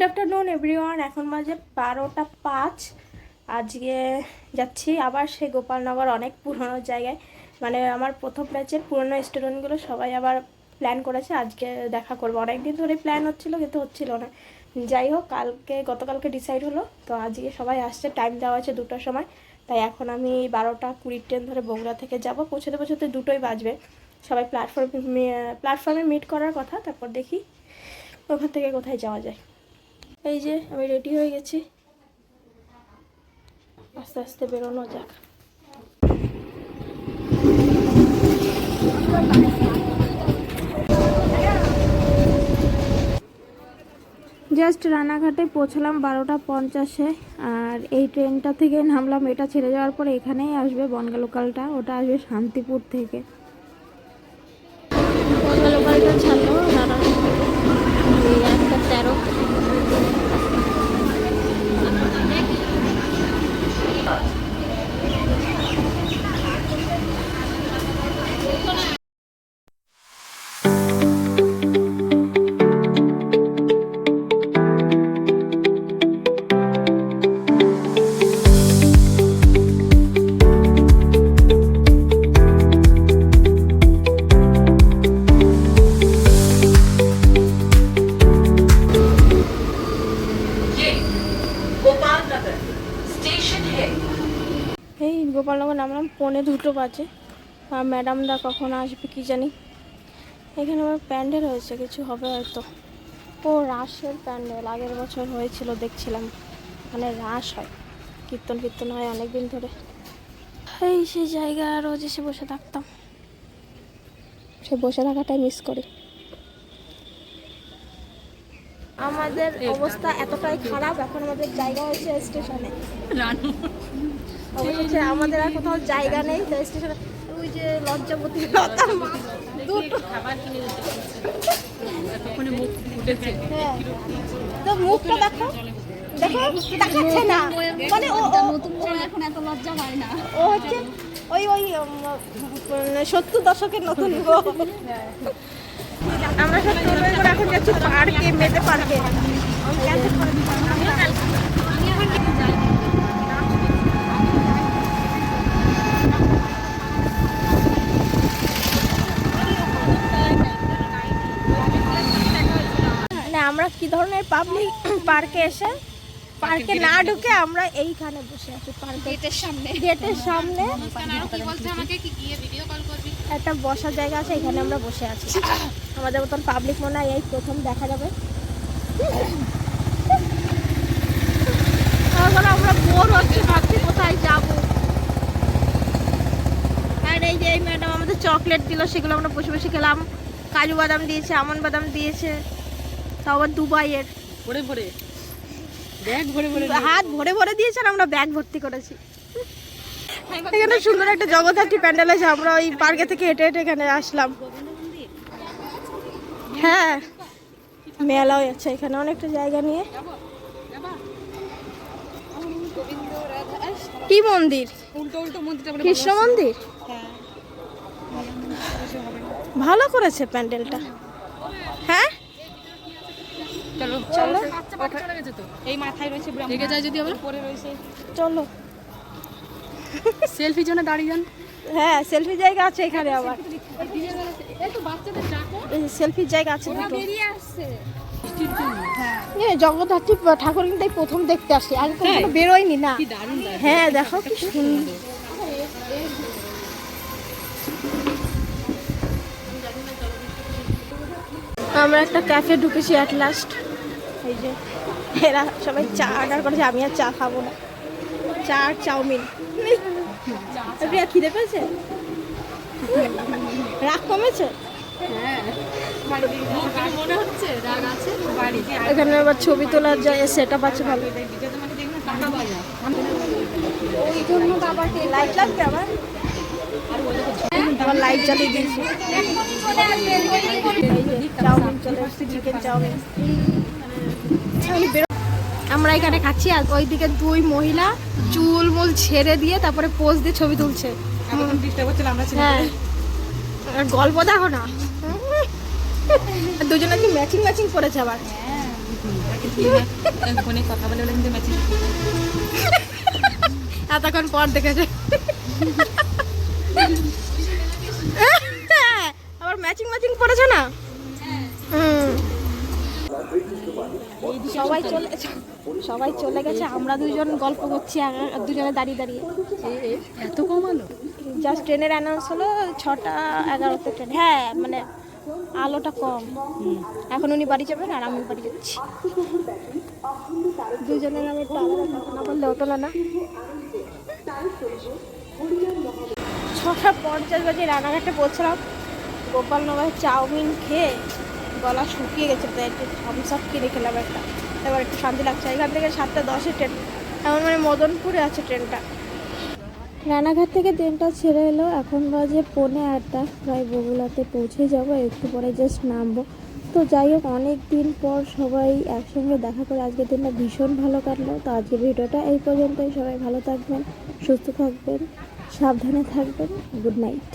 Good afternoon everyone এখন বাজে বারোটা পাঁচ। আজকে যাচ্ছি আবার সেই গোপালনগর অনেক পুরনো জায়গায়। মানে আমার প্রথম ব্যাচের পুরনো স্টুডেন্টগুলো সবাই আবার প্ল্যান করেছে আজকে দেখা করব। অনেক দিন ধরে প্ল্যান হচ্ছিল, কিন্তু হচ্ছিল না। যাই হোক, কালকে, গতকালকে ডিসাইড হলো। তো আজকে সবাই আসছে টাইম দেওয়া আছে দুটোর সময়। তাই এখন আমি বারোটা কুড়ির ট্রেন ধরে বগুড়া থেকে যাব। পৌঁছতে পৌঁছতে দুটোই বাজবে। সবাই প্ল্যাটফর্মে প্ল্যাটফর্মে মিট করার কথা, তারপর দেখি ওখান থেকে কোথায় যাওয়া যায়। এই যে, আমি রেডি হয়ে গেছি। আস্তে আস্তে বেরোনো যাক। জাস্ট রানাঘাটে পৌঁছলাম বারোটা পঞ্চাশে, আর এই ট্রেনটা থেকে নামলাম, এটা ছেড়ে যাওয়ার পরে এখানেই আসবে বনগা লোকালটা ওটা আসবে শান্তিপুর থেকে। বনগা লোকালটা ছাড়লো এই গোপালনগর নামলাম পৌনে দুটো বাজে। আর ম্যাডামরা কখন আসবে কি জানি। এখানে আমার প্যান্ডেল হয়েছে, কিছু হবে হয়তো। ও রাসের প্যান্ডেল, আগের বছর হয়েছিল, দেখছিলাম। মানে রাস হয়, কীর্তন কীর্তন হয় অনেক দিন ধরে। এই সেই জায়গা রোজ এসে বসে থাকতাম। সে বসে থাকাটাই মিস করি। আমাদের অবস্থা এতটাই খারাপ এখন আমাদের জায়গা হয়েছে স্টেশনে। অবশ্য আমাদের আর কোথাও জায়গা নেই তো স্টেশনে ওই যে লতার মা হ্যাঁ। তো মুখটা দেখো। দেখো দেখাচ্ছে না। মানে ও এখন এত লজ্জা না ও হচ্ছে ওই ওই সত্তর দশকের নতুন আমরা সব টোটোয় করে এখন যাচ্ছি পার্কে মেতে পার্কে। মানে আমরা কি ধরনের পাবলিক পার্কে এসে পার্কে না ঢুকে আমরা এইখানে বসে আছি পার্কে। গেটের সামনে। গেটের সামনে। একটা বসার জায়গা আছে এখানে আমরা বসে আছি। আমাদের মতন পাবলিক মনে হয় এই প্রথম দেখা যাবে। আমরা বোর হচ্ছি ভাবছি কোথায় যাব। আর এই যে এই ম্যাডাম আমাদের চকলেট দিল সেগুলো আমরা বসে বসে খেলাম। কাজু বাদাম দিয়েছে আমন বাদাম দিয়েছে। তাও আবার দুবাইয়ের। ভরে ভরে। ব্যাগ ভরে ভরে হাত ভরে ভরে দিয়েছেন আমরা ব্যাগ ভর্তি করেছি। এখানে সুন্দর একটা জগদ্ধাত্রী প্যান্ডেল আছে আমরা ওই পার্কে থেকে হেঁটে হেঁটে এখানে আসলাম। হ্যাঁ মেলাও আছে এখানে অনেকটা জায়গা নিয়ে। কি মন্দির? উল্টো উল্টো মন্দিরটা বলে কৃষ্ণ মন্দির? ভালো করেছে প্যান্ডেলটা। হ্যাঁ? চলো চলো। চলে গেছে তো? এই মাথায় রয়েছে লেগে যায় যদি আবার? পরে রয়েছে। চলো। সেলফির জন্য দাঁড়িয়ে যান। হ্যাঁ সেলফি জায়গা আছে এখানে আবার। সেলফির জায়গা আছে দুটো। জগদ্ধাত্রী ঠাকুর কিন্তু প্রথম দেখতে আসি আগে কখনো বেরোয়নি না। হ্যাঁ দেখো কি সুন্দর। আমরা একটা ক্যাফে ঢুকেছি অ্যাট লাস্ট এই যে এরা সবাই চা অর্ডার করেছে আমি আর চা খাব না। চা আর চাউমিন। প্রিয়া খিদে পেয়েছে? রাগ কমেছে? এখানে আবার ছবি তোলার যায় সেট আপ আছে ভালো। লাইট জ্বালিয়ে দিয়েছি। চলে এসেছে চিকেন চাউমিন। আমরা এখানে খাচ্ছি আর ওইদিকে দুই মহিলা চুল মুল ছেড়ে দিয়ে তারপরে পোজ দিয়ে ছবি তুলছে। হ্যাঁ। গল্প দেখো না। দুজনে কি ম্যাচিং ম্যাচিং করেছে আবার? এতক্ষণ পর দেখেছে। আবার ম্যাচিং ম্যাচিং পড়েছে না? সবাই চলে সবাই চলে গেছে আমরা দুজন গল্প করছি দুজনে দাঁড়িয়ে দাঁড়িয়ে। এত কম আলো জাস্ট ট্রেনের অ্যানাউন্স হলো ছটা এগারোতে ট্রেন। হ্যাঁ মানে আলোটা কম। এখন উনি বাড়ি যাবেন আর আমি বাড়ি যাচ্ছি। দুজনের আমি না বললে হতো না। না ছটা পঞ্চাশ বাজে রানাঘাটে পৌঁছলাম। গোপালনগরে চাউমিন খেয়ে গলা শুকিয়ে গেছে, তাই একটু থামস আপ কিনে খেলাম একটা। এবার একটু শান্তি লাগছে। এখান থেকে সাতটা দশে ট্রেন এমন মানে মদনপুরে আছে ট্রেনটা রানাঘাট থেকে ট্রেনটা ছেড়ে এলো। এখন বাজে পৌনে আটটা। প্রায় বগুলাতে পৌঁছে যাব। একটু পরে জাস্ট নামবো। তো যাই হোক, অনেক দিন পর সবাই একসঙ্গে দেখা করে আজকের দিনটা ভীষণ ভালো কাটলো। তো আজকের ভিডিওটা এই পর্যন্তই। সবাই ভালো থাকবেন, সুস্থ থাকবেন, সাবধানে থাকবেন। Good night.